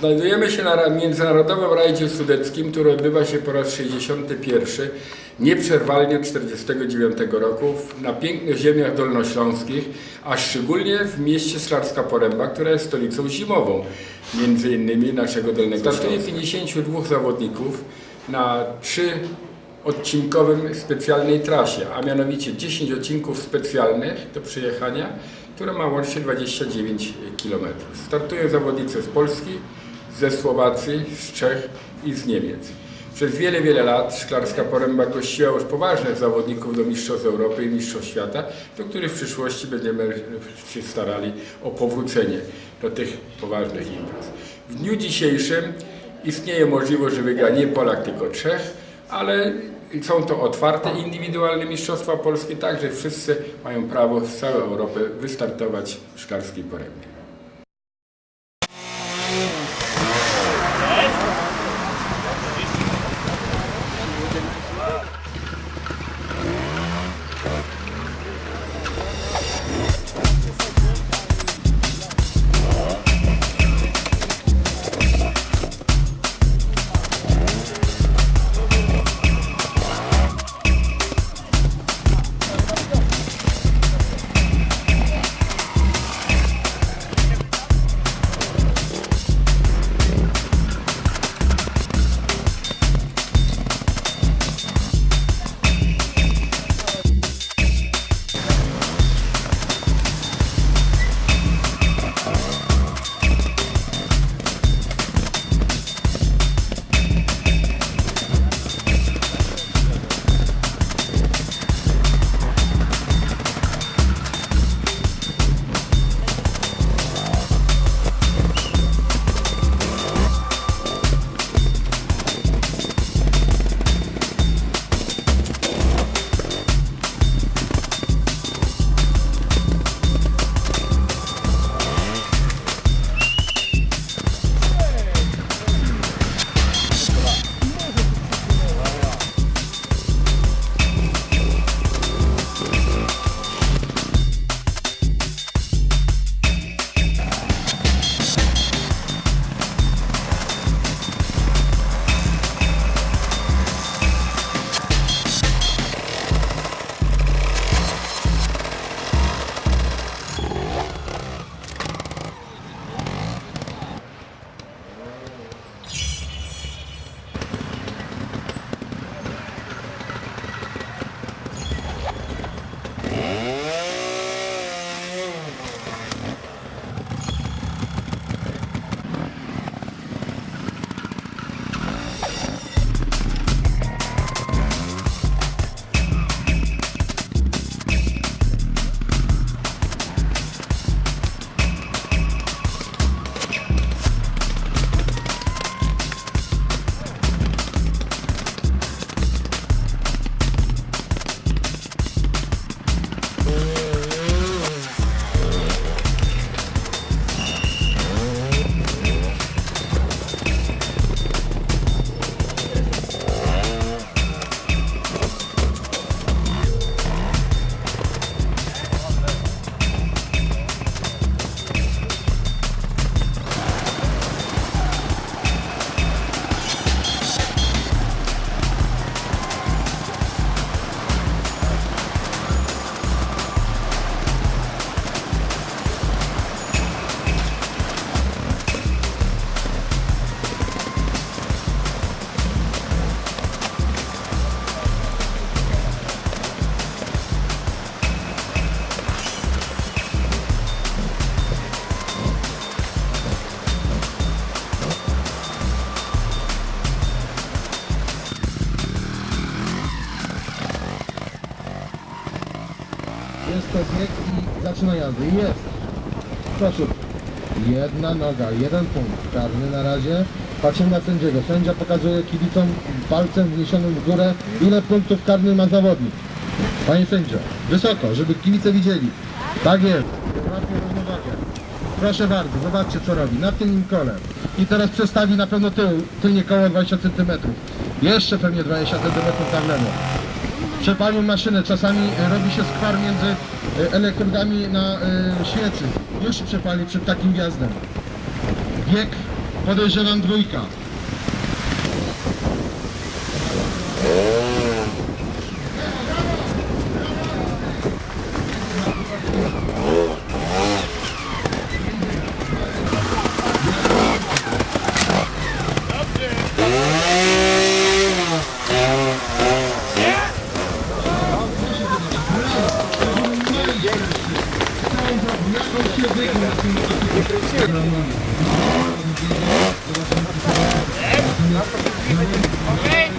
Znajdujemy się na Międzynarodowym Rajdzie Sudeckim, który odbywa się po raz 61, nieprzerwalnie od 1949 roku na pięknych ziemiach dolnośląskich, a szczególnie w mieście Szklarska Poręba, która jest stolicą zimową, między innymi naszego Dolnego Startuje 52 zawodników na trzy odcinkowym specjalnej trasie, a mianowicie 10 odcinków specjalnych do przejechania, które ma łącznie 29 km. Startują zawodnicy z Polski, ze Słowacji, z Czech i z Niemiec. Przez wiele, wiele lat Szklarska Poręba gościła już poważnych zawodników do Mistrzostw Europy i Mistrzostw Świata, do których w przyszłości będziemy się starali o powrócenie do tych poważnych imprez. W dniu dzisiejszym istnieje możliwość, że wygra nie Polak, tylko Czech, ale są to otwarte indywidualne mistrzostwa polskie, także wszyscy mają prawo z całej Europy wystartować w Szklarskiej Porębie. Jest to bieg i zaczyna jazdy. Jest. Proszę. Jedna noga, jeden punkt. Karny na razie. Patrzymy na sędziego. Sędzia pokazuje kibicom palcem wniesionym w górę, ile punktów karny ma zawodnik. Panie sędzio, wysoko, żeby kibice widzieli. Tak jest. Proszę bardzo, zobaczcie co robi. Na tym kole. I teraz przestawi na pewno tył, tylnie koło 20 cm. Jeszcze pewnie 20 cm tam lewo. Przepalił maszynę, czasami e, robi się skwar między e, elektrodami na e, świecy. Już przepali przed takim wjazdem. Bieg Podejrzewam dwójka. Окей!